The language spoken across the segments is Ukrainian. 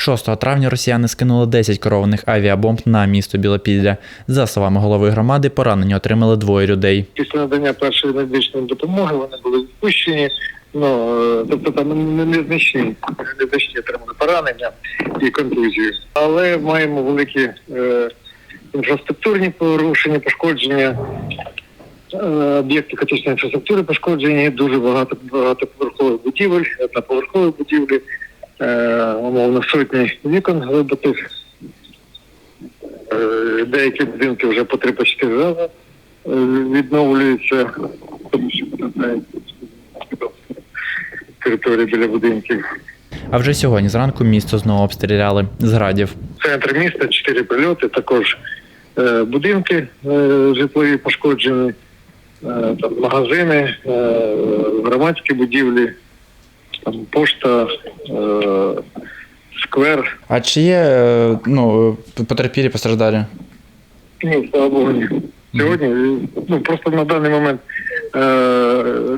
6 травня росіяни скинули 10 керованих авіабомб на місто Білопілля. За словами голови громади, поранення отримали двоє людей. Після надання першої медичної допомоги вони були відпущені. Ну, е, тобто там не- незначні, незначні отримали поранення і контузію. Але маємо великі е, інфраструктурні порушення, пошкодження. Е, Об'єкти критичної інфраструктури пошкоджені, дуже багато багатоповерхових будівель, одноповерхові будівлі, е, умовно сотні вікон вибитих. Е, Деякі будинки вже по три по чотири рази е, відновлюються, тому що території біля будинків. А вже сьогодні зранку місто знову обстріляли з градів. Центр міста, чотири прильоти, також е, будинки е, житлові пошкоджені, е, там, магазини, е, громадські будівлі, там, пошта, е, сквер. А чи є е, ну, потерпілі постраждалі? Ні, слава Богу, ні. Сьогодні ну просто на даний момент е,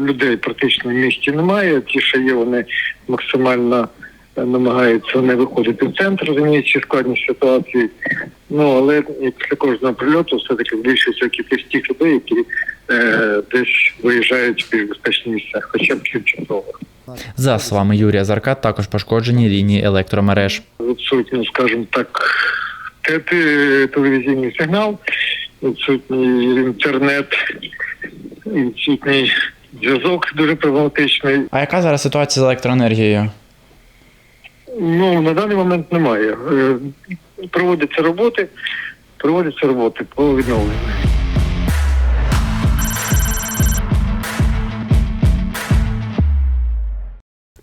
людей практично в місті немає. Ті, що є, вони максимально е, намагаються не виходити в центр, розуміючи складність ситуації. Ну але після кожного прильоту все-таки збільшується кількість тих людей, які е, десь виїжджають в більш безпечні місця, хоча б тимчасово. За словами Юрія Зарка, також пошкоджені лінії електромереж. відсутній, скажімо так, те- те- телевізійний сигнал, відсутній інтернет, відсутній зв'язок дуже проблематичний. А яка зараз ситуація з електроенергією? Ну, на даний момент немає. Е, Проводяться роботи, проводяться роботи по відновленню.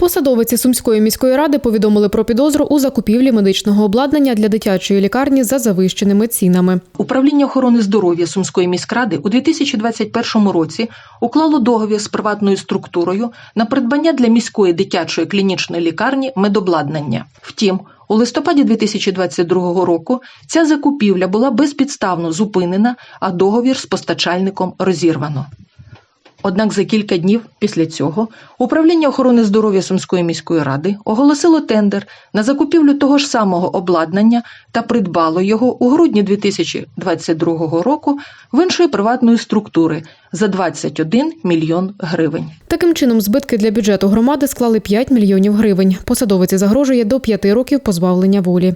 Посадовиці Сумської міської ради повідомили про підозру у закупівлі медичного обладнання для дитячої лікарні за завищеними цінами. Управління охорони здоров'я Сумської міськради у 2021 році уклало договір з приватною структурою на придбання для міської дитячої клінічної лікарні медобладнання. Втім, у листопаді 2022 року ця закупівля була безпідставно зупинена, а договір з постачальником розірвано. Однак за кілька днів після цього управління охорони здоров'я Сумської міської ради оголосило тендер на закупівлю того ж самого обладнання та придбало його у грудні 2022 року в іншої приватної структури за 21 мільйон гривень. Таким чином, збитки для бюджету громади склали 5 мільйонів гривень. Посадовиці загрожує до 5 років позбавлення волі.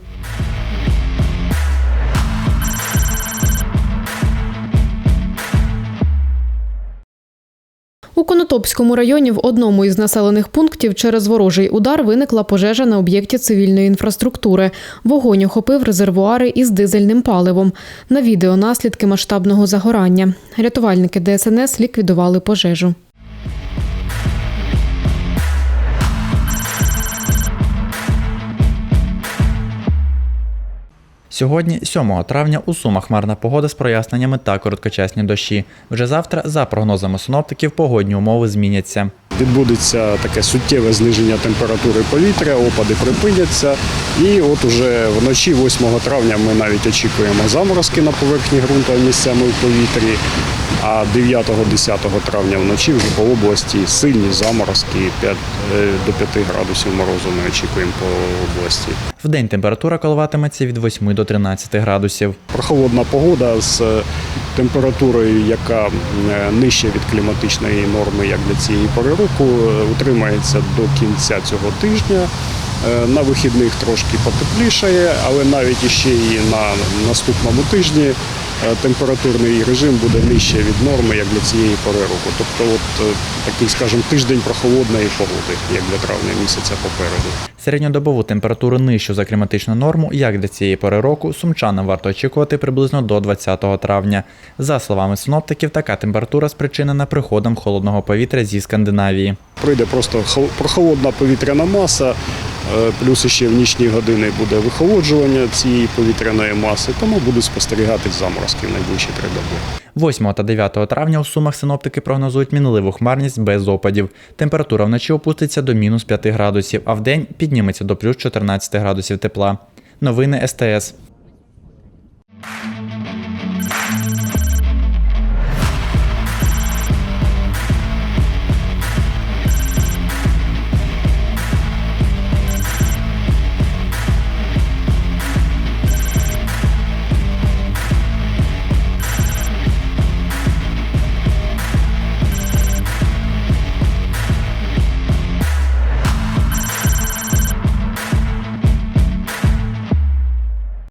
У Конотопському районі в одному із населених пунктів через ворожий удар виникла пожежа на об'єкті цивільної інфраструктури. Вогонь охопив резервуари із дизельним паливом. На відео наслідки масштабного загорання. Рятувальники ДСНС ліквідували пожежу. Сьогодні, 7 травня, у Сумах хмарна погода з проясненнями та короткочасні дощі. Вже завтра, за прогнозами синоптиків, погодні умови зміняться. Відбудеться таке суттєве зниження температури повітря, опади припиняться. І от уже вночі, 8 травня, ми навіть очікуємо заморозки на поверхні ґрунту місцями в повітрі. А 9-10 травня вночі вже по області сильні заморозки 5, е, до 5 градусів морозу ми очікуємо по області. Вдень температура коливатиметься від 8 до 13 градусів. Прохолодна погода з е, температурою, яка е, нижче від кліматичної норми, як для цієї пори року, утримається до кінця цього тижня. На вихідних трошки потеплішає, але навіть іще і на наступному тижні температурний режим буде нижче від норми, як для цієї пори року. Тобто, от е, такий, скажімо, тиждень прохолодної погоди, як для травня місяця попереду. Середньодобову температуру нижчу за кліматичну норму, як для цієї пори року, сумчанам варто очікувати приблизно до 20 травня. За словами синоптиків, така температура спричинена приходом холодного повітря зі Скандинавії. Прийде просто хол- прохолодна повітряна маса, е, плюс ще в нічні години буде вихолоджування цієї повітряної маси, тому будуть спостерігати заморозки в найближчі три доби. 8 та 9 травня у Сумах синоптики прогнозують мінливу хмарність без опадів. Температура вночі опуститься до мінус 5 градусів, а вдень підніметься до плюс 14 градусів тепла. Новини СТС.